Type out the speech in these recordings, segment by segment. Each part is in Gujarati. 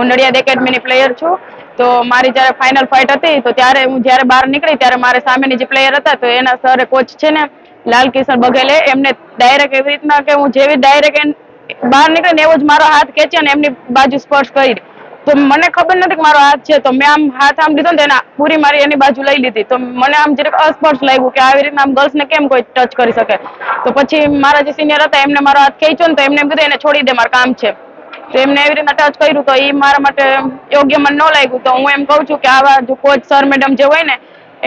હું નડિયાદ એકેડમીની પ્લેયર છું. તો મારી જ્યારે ફાઇનલ ફાઇટ હતી, તો ત્યારે હું જ્યારે બહાર નીકળી ત્યારે મારે સામેની જે પ્લેયર હતા, તો એના સર કોચ છે ને લાલ કિશન બઘેલે, એમને ડાયરેક્ટ એવી રીતના કે હું જેવી ડાયરેક્ટ બહાર નીકળી ને એવો જ મારો હાથ ખેંચ્યો અને એમની બાજુ સ્પર્શ કરી. તો મને ખબર નથી કે મારો હાથ છે, તો મેં આમ હાથ આમ લીધો ને એના પૂરી મારી એની બાજુ લઈ લીધી. તો મને આમ જરાક અસ્પર્શ લાગ્યું કે આવી રીતના આમ ગર્લ્સને કેમ કોઈ ટચ કરી શકે? તો પછી મારા જે સિનિયર હતા, એમને મારો હાથ ખેંચ્યો ને તો એમને એમ કીધું, એને છોડી દે, મારું કામ છે. તો એમને એવી રીતના ટચ કર્યું તો એ મારા માટે યોગ્ય મને ન લાગ્યું. તો હું એમ કહું છું કે આવા જો કોચ સર મેડમ જે હોય ને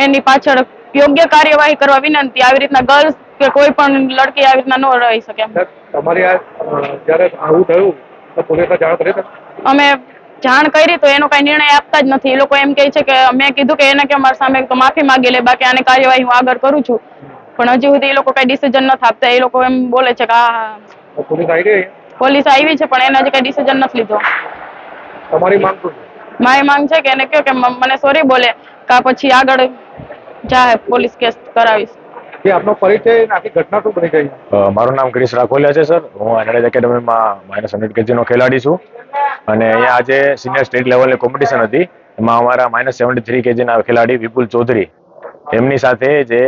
એની પાછળ યોગ્ય કાર્યવાહી કરવા વિનંતી. આવી રીતના ગર્લ્સ કે કોઈ પણ લડકી આવી રીતના ન રહી શકે તમારી આ જ્યારે આવું થયું તો પોલીસને જાણ કરી અમે જાણ કરી તો એનો કઈ નિર્ણય આપતા જ નથી. એ લોકો એમ કહે છે કે મેં કીધું કે એને કે મારા સામે તો માફી માંગી લે બાકી આને કાર્યવાહી હું આગળ કરું છું. પણ હજી સુધી એ લોકો કઈ ડિસિઝન નથી આપતા. એ લોકો એમ બોલે છે કે આ પોલીસ આવી ગઈ? પોલીસ આવી છે પણ એને હજી કઈ ડિસિઝન નથી લીધો. તમારી માંગ શું છે? મારી માંગ છે કે એને કહો કે મને સોરી બોલે કા પછી આગળ જાય પોલીસ કેસ કરાવીશ. જે આપનો પરિચય આખી ઘટના શું બની ગઈ? મારું નામ ક્રિશ રાખોલિયા છે સર. હું નડેજ એકેડમીમાં માઇનસ હંડ્રેડ કેજીનો ખેલાડી છું. અને અહીંયા આજે સિનિયર સ્ટેટ લેવલની કોમ્પિટિશન હતી. એમાં અમારા માઇનસ સેવન્ટી થ્રી કેજીના ખેલાડી વિપુલ ચૌધરી એમની સાથે જે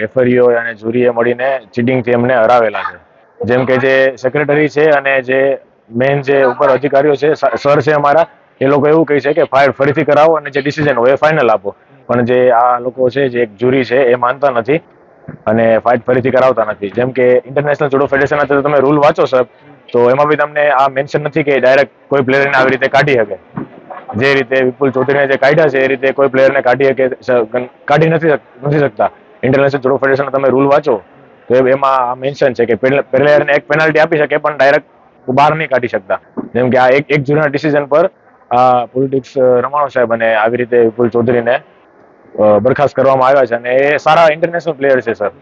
રેફરીઓ અને જુરીએ મળીને ચીટિંગથી એમને હરાવેલા છે. જેમ કે જે સેક્રેટરી છે અને જે મેઇન જે ઉપર અધિકારીઓ છે સર છે અમારા, એ લોકો એવું કહે છે કે ફાઇલ ફરીથી કરાવો અને જે ડિસિઝન હોય એ ફાઇનલ આપો. પણ જે આ લોકો છે, જે એક જુરી છે, એ માનતા નથી અને ફાઇટ ફરીથી કરાવતા નથી. જેમ કે ઇન્ટરનેશનલ જુડો ફેડરેશન અત્યારે તમે રૂલ વાંચો સર તો એમાં બી તમને આ મેન્શન નથી કે ડાયરેક્ટ કોઈ પ્લેયરને આવી રીતે કાઢી શકે. જે રીતે વિપુલ ચૌધરીને જે કાઢ્યા છે, એ રીતે કોઈ પ્લેયરને કાઢી શકે કાઢી નથી નથી શકતા. ઇન્ટરનેશનલ જુડો ફેડરેશન તમે રૂલ વાંચો તો એમાં મેન્શન છે કે પ્લેયરને એક પેનલ્ટી આપી શકે પણ ડાયરેક્ટ બહાર નહીં કાઢી શકતા. જેમ કે આ એક એક જૂના ડિસિઝન પર આ પોલિટિક્સ રમાણો સાહેબ અને આવી રીતે વિપુલ ચૌધરીને બરખાસ્ત કરવામાં આવ્યા છે અને એ સારા ઇન્ટરનેશનલ પ્લેયર છે સર.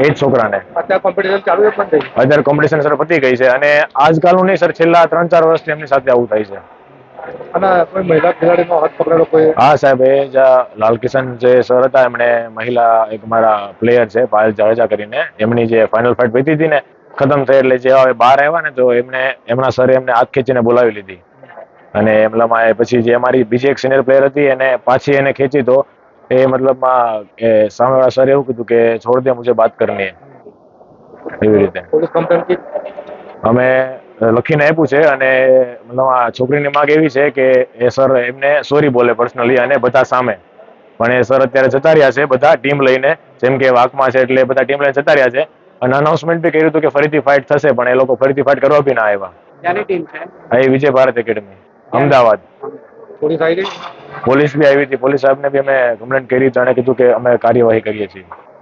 એ જ છોકરાને. અત્યારે કોમ્પિટિશન સર પતી ગઈ છે અને આજકાલનું નહીં સર છેલ્લા ત્રણ ચાર વર્ષથી એમની સાથે આવું થાય છે. અને કોઈ મહિલા ખેલાડીનો હાથ પકડેલો કોઈ? હા સાહેબ એ જ લાલકિશન જે સર હતા એમણે મહિલા એક મારા પ્લેયર છે પાયલ જાડેજા કરીને એમની જે ફાઇનલ ફાઇટ પતી હતી ને ખતમ થઈ એટલે જે હવે બહાર આવ્યા ને તો એમને એમના સરે એમને હાથ ખેંચીને બોલાવી લીધી. અને એમનામાં પછી જે અમારી બીજી એક સિનિયર પ્લેયર હતી એને પાછી એને ખેંચી તો એ મતલબમાં એ સામેવાળા સર એવું કીધું કે છોડ દે મુજબ વાત કરની. એવી રીતે. અમે લખીને આપ્યું છે અને મતલબ આ છોકરીની માંગ એવી છે કે એ સર એમને સોરી બોલે પર્સનલી અને બધા સામે. પણ એ સર અત્યારે જતા રહ્યા છે બધા ટીમ લઈને જેમ કે વાકમાં છે એટલે બધા ટીમ લઈને જતા રહ્યા છે. અને અનાઉન્સમેન્ટ બી કર્યું હતું કે ફરીથી ફાઇટ થશે પણ એ લોકો ફરીથી ફાઇટ કરવા બી ના આવ્યા. ક્યાંની ટીમ છે? એ વિજય ભારત એકેડમી અમદાવાદ. પોલીસ બી આવી હતી. પોલીસ સાહેબને બી અમે કમ્પ્લેન કરી એણે કીધું કે અમે કાર્યવાહી કરીએ છીએ.